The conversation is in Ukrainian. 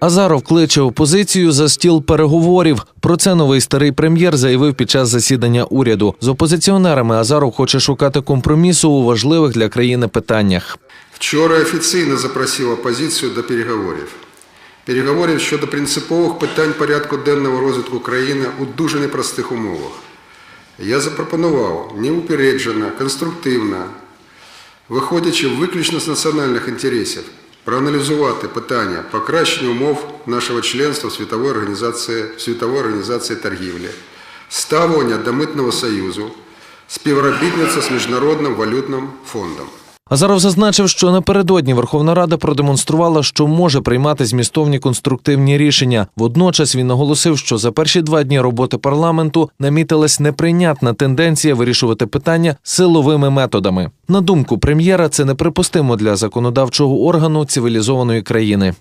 Азаров кличе опозицію за стіл переговорів. Про це новий старий прем'єр заявив під час засідання уряду. З опозиціонерами Азаров хоче шукати компромісу у важливих для країни питаннях. Вчора офіційно запросив опозицію до переговорів. Переговорів щодо принципових питань порядку денного розвитку країни у дуже непростих умовах. Я запропонував неупереджено, конструктивно, виходячи виключно з національних інтересів, проаналізувати питання покращення умов нашого членства в Світової організації, в Світової організації торгівлі, ставлення до Митного Союзу, співробітниця з Міжнародним валютним фондом. Азаров зазначив, що напередодні Верховна Рада продемонструвала, що може приймати змістовні конструктивні рішення. Водночас він наголосив, що за перші два дні роботи парламенту намітилась неприйнятна тенденція вирішувати питання силовими методами. На думку прем'єра, це неприпустимо для законодавчого органу цивілізованої країни.